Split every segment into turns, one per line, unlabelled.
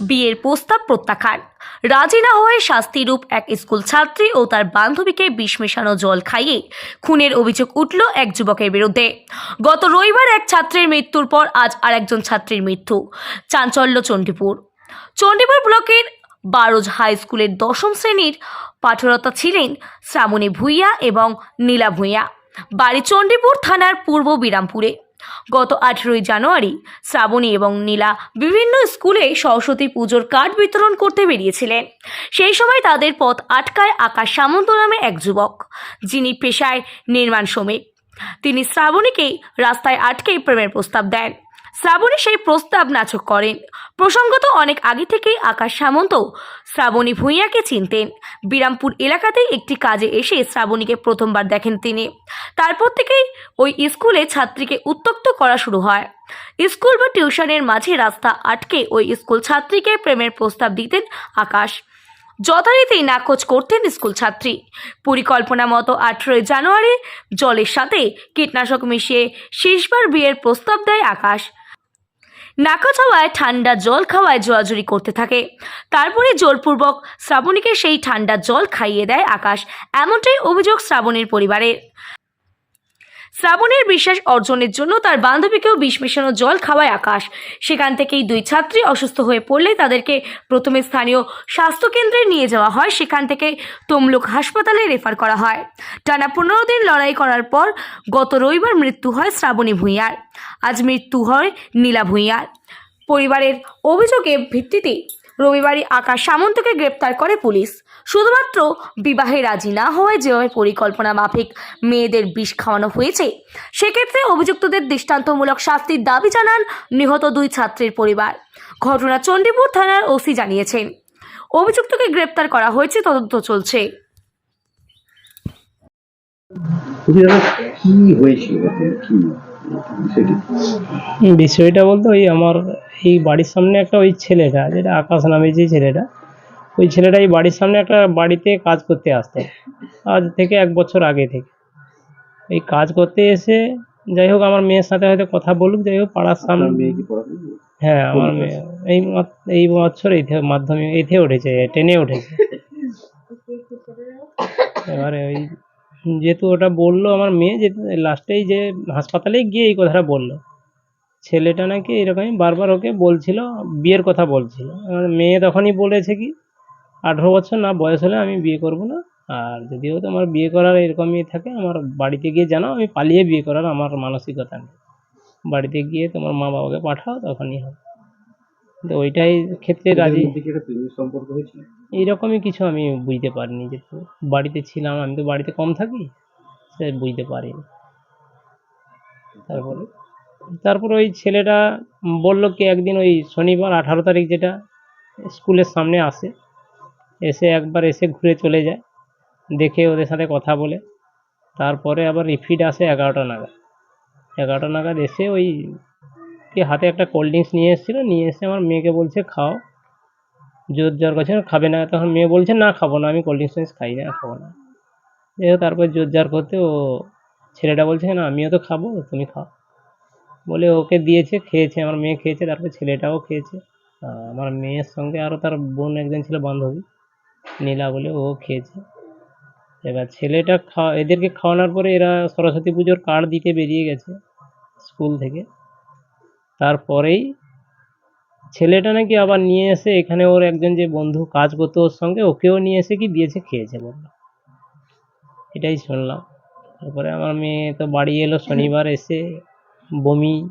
বিয়ের প্রস্তাব প্রত্যাখ্যান রাজি না হয়ে শাস্তিরূপ এক স্কুল ছাত্রী ও তার বান্ধবীকে বিষ মেশানো জল খাইয়ে খুনের অভিযোগ উঠল এক যুবকের বিরুদ্ধে। গত রবিবার এক ছাত্রের মৃত্যুর পর আজ আরেকজন ছাত্রীর মৃত্যু। চাঞ্চল্য চণ্ডীপুর। চণ্ডীপুর ব্লকের বারোজ হাই স্কুলের দশম শ্রেণির পাঠরতা ছিলেন শ্রাবণী ভূঁইয়া এবং নীলা ভূঁইয়া। বাড়ি চণ্ডীপুর থানার পূর্ব বিরামপুরে। গত আঠেরোই জানুয়ারি শ্রাবণী এবং নীলা বিভিন্ন স্কুলে সরস্বতী পুজোর কার্ড বিতরণ করতে বেরিয়েছিলেন। সেই সময় তাদের পথ আটকায় আকাশ সামন্ত নামে এক যুবক, যিনি পেশায় নির্মাণ শ্রমিক। তিনি শ্রাবণীকেই রাস্তায় আটকে প্রেমের প্রস্তাব দেন। শ্রাবণী সেই প্রস্তাব নাচক করেন। প্রসঙ্গত অনেক আগে থেকেই আকাশ সামন্ত শ্রাবণী ভূঁইয়াকে চিনতেন। বিরামপুর এলাকাতেই একটি কাজে এসে শ্রাবণীকে প্রথমবার দেখেন তিনি। তারপর থেকেই ওই স্কুলে ছাত্রীকে উত্তক্ত করা শুরু হয়। স্কুল বা টিউশনের মাঝে রাস্তা আটকে ওই স্কুল ছাত্রীকে প্রেমের প্রস্তাব দিতেন আকাশ। যথারীতি নাকচ করতেন স্কুল ছাত্রী। পরিকল্পনা মতো আঠেরোই জানুয়ারি জলের সাথে কীটনাশক মিশিয়ে শেষবার বিয়ের প্রস্তাব দেয় আকাশ। নাকচ হওয়ায় ঠান্ডা জল খাওয়ায় জোয়াজুরি করতে থাকে। তারপরে জোরপূর্বক শ্রাবণীকে সেই ঠান্ডা জল খাইয়ে দেয় আকাশ। এমনটাই অভিযোগ শ্রাবণীর পরিবারের। শ্রাবণের বিশ্বাস অর্জনের জন্য তার বান্ধবীকেও বিষ মেশানো জল খাওয়ায় আকাশ। সেখান থেকেই দুই ছাত্রী অসুস্থ হয়ে পড়লে তাদেরকে প্রথমে স্থানীয় স্বাস্থ্যকেন্দ্রে নিয়ে যাওয়া হয়, সেখান থেকে তমলুক হাসপাতালে রেফার করা হয়। টানা পনেরো দিন লড়াই করার পর গত রবিবার মৃত্যু হয় শ্রাবণী ভূঁইয়ার। আজ মৃত্যু হয় নীলা ভূঁইয়ার। পরিবারের অভিযোগের ভিত্তিতে রবিবারই আকাশ সামন্তকে গ্রেপ্তার করে পুলিশ। শুধুমাত্র বিবাহে রাজি না হওয়ায় যেভাবে পরিকল্পনা মাফিক মেয়েদের বিষ খাওয়ানো হয়েছে। সেক্ষেত্রে অভিযুক্তদের দৃষ্টান্তমূলক শাস্তির দাবি জানান নিহত দুই ছাত্রের পরিবার। ঘটনা চণ্ডীপুর থানার ওসি জানিয়েছেন। অভিযুক্তকে গ্রেপ্তার করা হয়েছে তদন্ত চলছে।
বলছি দাদা কি হয়েছিল? কি
বিষয়টা বলতে ওই আমার এই বাড়ির সামনে একটা ওই ছেলেটা যেটা আকাশ নামে যে ছেলেটা ওই ছেলেটা এই বাড়ির সামনে একটা বাড়িতে কাজ করতে আসতো। আজ থেকে এক বছর আগে থেকে। এই কাজ করতে এসে যাই হোক আমার মেয়ের সাথে হয়তো কথা বলুক যাই হোক পাড়ার সামনে? হ্যাঁ আমার মেয়ে এই এই বছর এই মাধ্যমিক এইতে উঠেছে টেনে উঠেছে। এবারে ওই যেহেতু ওটা বলল আমার মেয়ে যে লাস্টেই যে হাসপাতালে গিয়ে এই কথাটা বলল। ছেলেটা নাকি এরকমই বারবার ওকে বলছিল বিয়ের কথা বলছিল। মেয়ে তখনই বলেছে কি আঠেরো বছর না বয়স হলে আমি বিয়ে করব না। আর যদিও তোমার বিয়ে করার এরকমই থাকে আমার বাড়িতে গিয়ে জানাও আমি পালিয়ে বিয়ে করার আমার মানসিকতা নেই। বাড়িতে গিয়ে তোমার মা বাবাকে পাঠাও তখনই হবে। তো ওইটাই ক্ষেত্রে রাজি।
সম্পর্ক হয়েছিল?
এইরকমই কিছু আমি বুঝতে পারিনি যে তো বাড়িতে ছিলাম আমি তো বাড়িতে কম থাকি সে বুঝতে পারিনি। তারপরে? তারপর ওই ছেলেটা বলল কি একদিন ওই শনিবার আঠারো তারিখ যেটা স্কুলের সামনে আসে। এসে একবার এসে ঘুরে চলে যায়, দেখে ওদের সাথে কথা বলে। তারপরে আবার রিপিট আসে এগারোটা নাগাদ। এগারোটা নাগাদ এসে ওই কি হাতে একটা কোল্ড ড্রিঙ্কস নিয়ে এসেছিল, নিয়ে এসে আমার মেয়েকে বলছে, খাও। জোর জোর করছে খাবে না। তখন মেয়ে বলছে, না, খাব না, আমি কোল্ড ড্রিঙ্কস খাই না খাব না। হোক তারপর জোর জার করতে ও ছেলেটা বলছে, না, আমিও তো খাব, তুমি খাও। বলে ওকে দিয়েছে, খেয়েছে, আমার মেয়ে খেয়েছে, তারপর ছেলেটাও খেয়েছে। আমার মেয়ের সঙ্গে আরও তার বোন একজন ছিল, বান্ধবী। নীলা বলে ও খেয়েছে। এবার ছেলেটা খাওয়া, এদেরকে খাওয়ানোর পরে এরা সরস্বতী পুজোর কার্ড দিতে বেরিয়ে গেছে স্কুল থেকে। তারপরেই ছেলেটা নাকি আবার নিয়ে এসে এখানে ওর একজন যে বন্ধু কাজ করতো ওর সঙ্গে, ওকেও নিয়ে এসে কি দিয়েছে, খেয়েছে বলল। এটাই শুনলাম। তারপরে আমার মেয়ে তো বাড়ি এলো, শনিবার এসে বমি,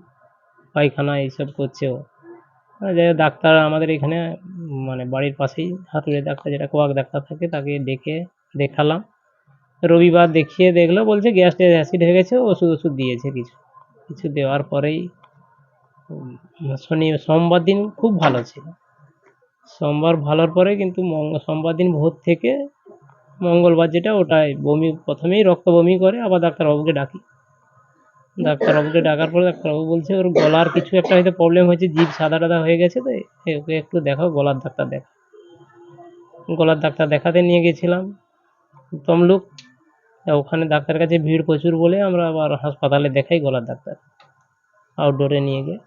পায়খানা এইসব করছে ও। যাই হোক, ডাক্তার আমাদের এখানে মানে বাড়ির পাশেই হাতুড়ে ডাক্তার যেটা কোয়াক ডাক্তার থাকে, তাকে ডেকে দেখালাম। রবিবার দেখিয়ে দেখল, বলছে গ্যাস অ্যাসিড হয়ে গেছে, ওষুধ ওষুধ দিয়েছে কিছু। কিছু দেওয়ার পরেই শনি, সোমবার দিন খুব ভালো ছিল। সোমবার ভালোর পরে কিন্তু সোমবার দিন ভোর থেকে মঙ্গলবার যেটা, ওটাই বমি, প্রথমেই রক্ত বমি করে, আবার ডাক্তারবাবুকে ডাকি। ডাক্তারবাবুকে ডাকার পরে ডাক্তারবাবু বলছে, ওর গলার কিছু একটা হয়তো প্রবলেম হয়েছে, জিভ সাদা টাদা হয়ে গেছে তো ওকে একটু দেখাও, গলার ডাক্তার দেখা। গলার ডাক্তার দেখাতে নিয়ে গেছিলাম। তমলুক ওখানে ডাক্তার কাছে ভিড় প্রচুর বলে আমরা আবার হাসপাতালে দেখাই গলার ডাক্তার আউটডোরে নিয়ে গিয়ে,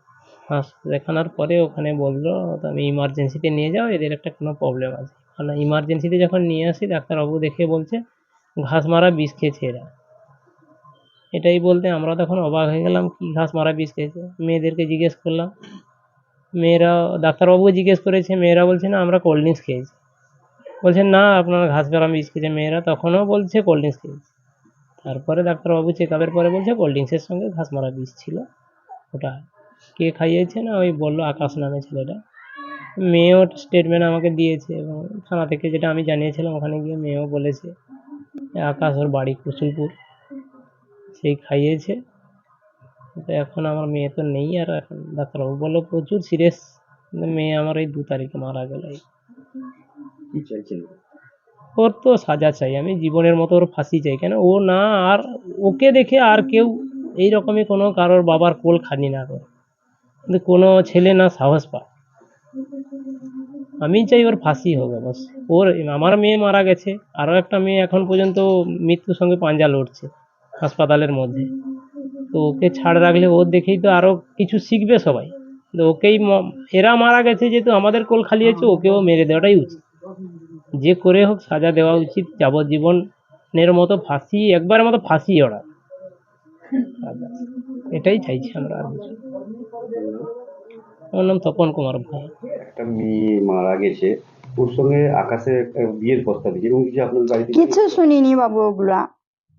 হাস, দেখানোর পরে ওখানে বলল আমি ইমার্জেন্সিতে নিয়ে যাও, এদের একটা কোনো প্রবলেম আছে। কারণ ইমার্জেন্সিতে যখন নিয়ে আসি, ডাক্তারবাবু দেখে বলছে, ঘাস মারা বিষ খেয়েছে এরা। এটাই বলতে আমরা তখন অবাক হয়ে গেলাম, কি ঘাস মারা বিষ খেয়েছে। মেয়েদেরকে জিজ্ঞেস করলাম, মেয়েরা, ডাক্তারবাবুকে জিজ্ঞেস করেছে, মেয়েরা বলছে, না, আমরা কোল্ড ড্রিঙ্কস খেয়েছি। বলছে, না, আপনারা ঘাস মারা বিষ খেয়েছে মেয়েরা তখনও বলছে কোল্ড ড্রিঙ্কস খেয়েছে। তারপরে ডাক্তারবাবু চেক আপের পরে বলছে কোল্ড ড্রিঙ্কসের সঙ্গে ঘাস মারা বিষ ছিল। ওটা কে খাইয়েছে না, ওই বলল আকাশ নামে ছেলেটা। মেয়েও স্টেটমেন্ট আমাকে দিয়েছে এবং থানা থেকে যেটা আমি জানিয়েছিলাম, ওখানে গিয়ে মেয়েও বলেছে, আকাশ ওর বাড়ি কুসুমপুর সেই খাইয়েছে। তো এখন আমার মেয়ে তো নেই আর এখন ডাক্তারবাবু বলল প্রচুর সিরিয়াস মেয়ে আমার এই দু তারিখে মারা গেল
কি চাইছেন?
ওর তো সাজা চাই আমি জীবনের মতো ওর ফাঁসি চাই। কেন? ও না আর ওকে দেখে আর কেউ এই রকমই কোনো কারোর বাবার কোল খালি না করে। কিন্তু কোনো ছেলে না সাহস পায়। আমি চাই ওর ফাঁসি হবে বস। ওর আমার মেয়ে মারা গেছে আরও একটা মেয়ে এখন পর্যন্ত মৃত্যুর সঙ্গে পাঞ্জা লড়ছে। হাসপাতালের মধ্যে। তো ওকে ছাড় রাখলে ও দেখেই তো আরও কিছু শিখবে সবাই। তো ওকেই এরা মারা গেছে যেহেতু আমাদের কোল খালি আছে ওকেও মেরে দেওয়াটাই উচিত। যে করে হোক সাজা দেওয়া উচিত যাবজ্জীবনের মতো ফাঁসি একবারের মতো ফাঁসি ওরা। এটাই চাইছি আমরা আর কিছু। আমার নাম তপন কুমার ভাই।
একটা মেয়ে মারা গেছে। ওর সঙ্গে আকাশে বিয়ের প্রস্তাব দিয়েছে। এবং কিছু আপনার বাড়িতে
কিছু শুনিনি বাবু ওগুলা।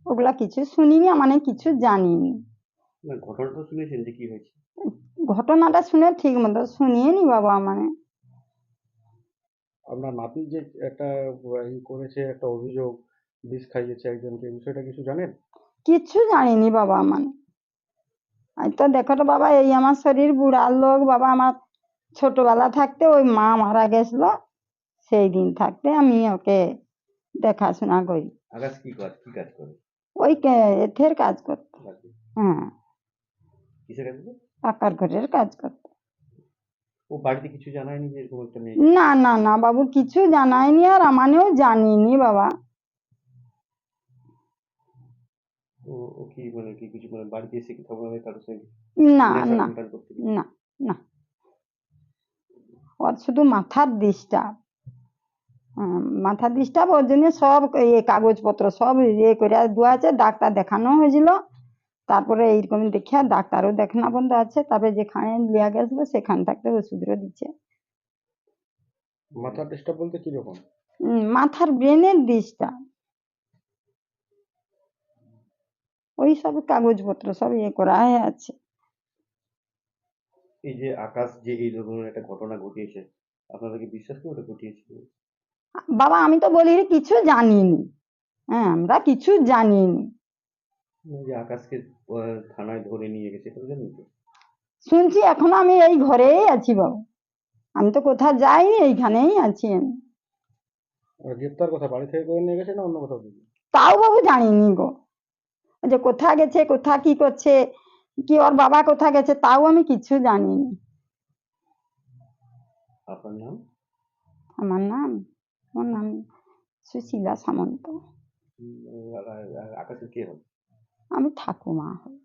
ওগুলা কিছু শুনিনি মানে কিছু জানিনি।
ঘটনাটা শুনেছেন যে কি হয়েছে?
ঘটনাটা শুনে ঠিক মতো শুনিনি বাবা মানে
আপনার নাতি যে একটা ই করেছে একটা অভিযোগ বিষ খাইয়েছে একজনকে বিষয়টা কিছু জানেন?
কিছু জানিনি বাবা মানে আর তো দেখো তো বাবা এই আমার শরীর বুড়ার লোক বাবা আমার ছোটবেলা থাকতে ওই মা মারা গেছিল সেই দিন থাকতে আমি ওকে দেখাশোনা করি।
আকাশ কি কাজ কি কাজ করে?
ওই এথের কাজ করতো। হ্যাঁ
কাজ?
পাকার ঘরের কাজ করতো।
ও বাড়িতে কিছু জানায়নি যে এরকম একটা মেয়ে?
না না না বাবু কিছু জানায়নি আর আমানেও জানিনি বাবা।
ও ও কি মানে কি কিছু মানে বাড়িতে এসে কি খবর হয় কারোর সঙ্গে?
না না? না না। ওর শুধু মাথার ডিস্টার্ব মাথার ডিস্টার্ব ওর জন্য সব ইয়ে কাগজপত্র সব ইয়ে করে দেওয়া আছে ডাক্তার দেখানো হয়েছিল। তারপরে এইরকম দেখিয়া ডাক্তারও দেখানো বন্ধ আছে। তারপরে যেখানে লিয়া গেছিল সেখান থাকতে ওষুধও দিচ্ছে।
মাথার ডিস্টার্ব বলতে কীরকম
উম, মাথার ব্রেনের ডিস্টার্ব ওই সব কাগজপত্র সব ইয়ে করা আছে।
এই যে আকাশ যে এই ধরনের একটা ঘটনা ঘটিয়েছে আপনারা কি বিশ্বাস করে ঘটিয়েছে
বাবা আমি তো বলি কিছু জানিনি। হ্যাঁ আমরা কিছু জানিনি।
আকাশকে থানায় ধরে নিয়ে গেছে
শুনছি এখনও আমি এই ঘরেই আছি বাবু। আমি তো কোথাও যাইনি এইখানেই আছি আমি।
গ্রেপ্তার কথা বাড়ি থেকে করে নিয়ে গেছে না অন্য কোথাও
তাও বাবু জানিনি গো। যে কোথা গেছে কোথা কি করছে কি ওর বাবা কোথা গেছে তাও আমি কিছু জানিনি।
আপনার নাম?
আমার নাম আমার নাম সুশীলা সামন্ত।
আকাশের কে
আমি ঠাকুমা। হই